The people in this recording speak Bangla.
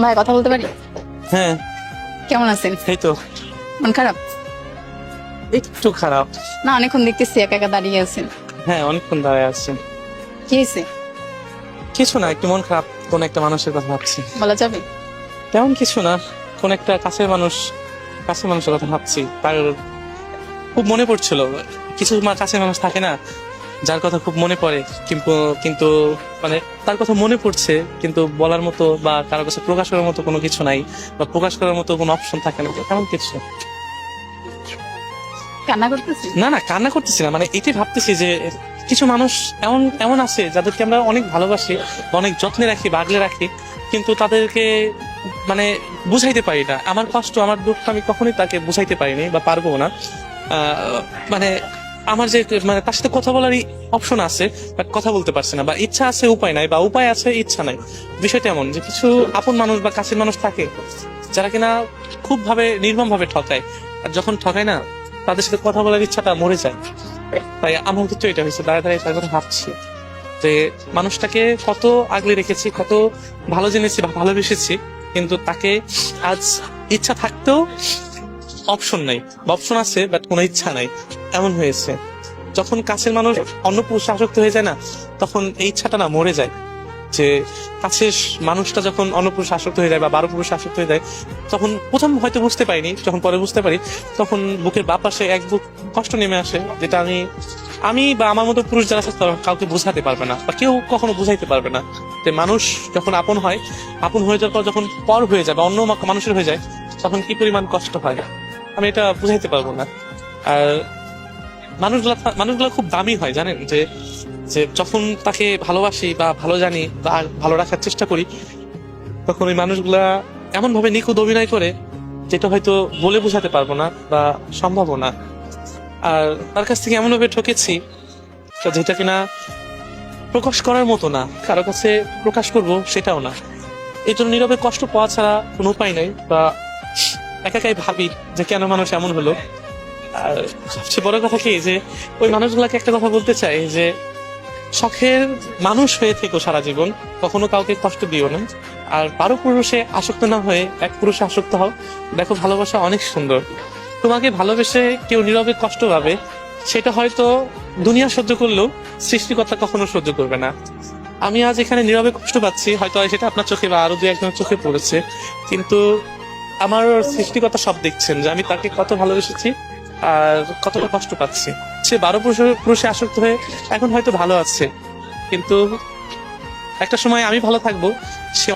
ভাই কথা বলতে পারি? হ্যাঁ। কেমন আছেন? এই তো। মন খারাপ? একটু খারাপ। না অনেকক্ষণ দেখতেছি একা একা দাঁড়িয়ে আছেন। হ্যাঁ অনেকক্ষণ দাঁড়ায় আছে। কি হয়েছে? কিছু না একটু মন খারাপ কোন একটা মানুষের কথা ভাবছি। বলা যাবে? তেমন কিছু না কোন একটা কাছের মানুষ কাছের মানুষের কথা ভাবছি। তার খুব মনে পড়ছিল কিছু মা- কাছের মানুষ থাকে না যার কথা খুব মনে পড়ে কিন্তু কিন্তু মানে তার কথা মনে পড়ছে কিন্তু বলার মতো বা কারও কাছে প্রকাশ করার মতো কোনো কিছু নাই বা প্রকাশ করার মতো কোনো অপশন থাকে না তেমন কিছু। কান্না করতেছি? না না কান্না করতেছি না মানে এটাই ভাবতেছি যে কিছু মানুষ এমন এমন আছে যাদেরকে আমরা অনেক ভালোবাসি অনেক যত্নে রাখি বাগলে রাখি কিন্তু তাদেরকে মানে বুঝাইতে পারি না। আমার কষ্ট আমার দুঃখ আমি কখনোই তাকে বুঝাইতে পারিনি বা পারব না। আহ, মানে আমার যে মানে তার সাথে কথা বলারই অপশন আছে বাট কথা বলতে পারছে না, বা ইচ্ছা আছে, উপায় নাই, বা উপায় আছে, ইচ্ছা নাই। বিষয়টা এমন যে কিছু আপন মানুষ বা কাছের মানুষ থাকে, যারা কিনা খুব ভাবে নির্মম ভাবে ঠকায়। আর যখন ঠকায় না, তাদের সাথে কথা বলার ইচ্ছাটা মরে যায়। তাই আমার ক্ষেত্রে এটা হয়েছে, দাঁড়ায় দাঁড়িয়ে তার কথা ভাবছি যে মানুষটাকে কত আগলে রেখেছি, কত ভালো জেনেছি বা ভালোবেসেছি, কিন্তু তাকে আজ ইচ্ছা থাকতেও অপশন নাই অপশন আছে বাট কোনো ইচ্ছা নাই। এমন হয়েছে। যখন কাছের মানুষ অন্য পুরুষে আসক্ত হয়ে যায় না, তখন এই ইচ্ছাটা না মরে যায়। যে কাছের মানুষটা যখন অন্য পুরুষে আসক্ত হয়ে যায় বা বারো পুরুষে আসক্ত হয়ে যায়, তখন প্রথম হয়তো বুঝতে পারিনি, যখন পরে বুঝতে পারি, তখন বুকের বাপ পাশে এক বুক কষ্ট নেমে আসে, যেটা আমি আমি বা আমার মতো পুরুষ যারা আছে কাউকে বোঝাতে পারবে না, বা কেউ কখনো বুঝাইতে পারবে না। যে মানুষ যখন আপন হয়, আপন হয়ে যাওয়ার পর যখন পর হয়ে যায় বা অন্য মানুষের হয়ে যায়, তখন কি পরিমাণ কষ্ট হয়? আমি এটা বুঝাইতে পারব না। আর মানুষগুলা মানুষগুলা খুব দামি হয়, জানেন? যে যে যখন তাকে ভালোবাসি বা ভালো জানি বা ভালো রাখার চেষ্টা করি, তখন ওই মানুষগুলা এমন ভাবে নিখুঁত অভিনয় করে যেটা হয়তো বলে বোঝাতে পারব না বা সম্ভবও না। আর তার কাছ থেকে এমন ভাবে ঠকেছি যেটা কিনা প্রকাশ করার মতো না, কারও কাছে প্রকাশ করব সেটাও না। এই জন্য নীরবে কষ্ট পাওয়া ছাড়া কোনো উপায় নেই বা একাকাই ভাবি যে কেন মানুষ এমন হলো। আর সবচেয়ে বড় কথা কি, যে ওই মানুষগুলাকে একটা কথা বলতে চাই, যে শখের মানুষ হয়ে থেকো সারা জীবন, কখনো কাউকে কষ্ট দিও না। আর বারো পুরুষে আসক্ত না হয়ে এক পুরুষে আসক্ত হও। দেখো, ভালোবাসা অনেক সুন্দর। তোমাকে ভালোবেসে কেউ নীরবে কষ্ট পাবে, সেটা হয়তো দুনিয়া সহ্য করলেও সৃষ্টিকর্তা কখনো সহ্য করবে না। আমি আজ এখানে নীরবে কষ্ট পাচ্ছি, হয়তো সেটা আপনার চোখে বা আরও দু একজনের চোখে পড়েছে। কিন্তু আমার সৃষ্টিকর্তা সব দেখছেন যে আমি তাকে কত ভালোবেসেছি। আর কতটা কষ্ট পাচ্ছে। সে বারো পুরুষে পুরুষে আসক্ত হয়ে এখন হয়তো ভালো আছে। কিন্তু একটা সময় আমি ভালো থাকব, সে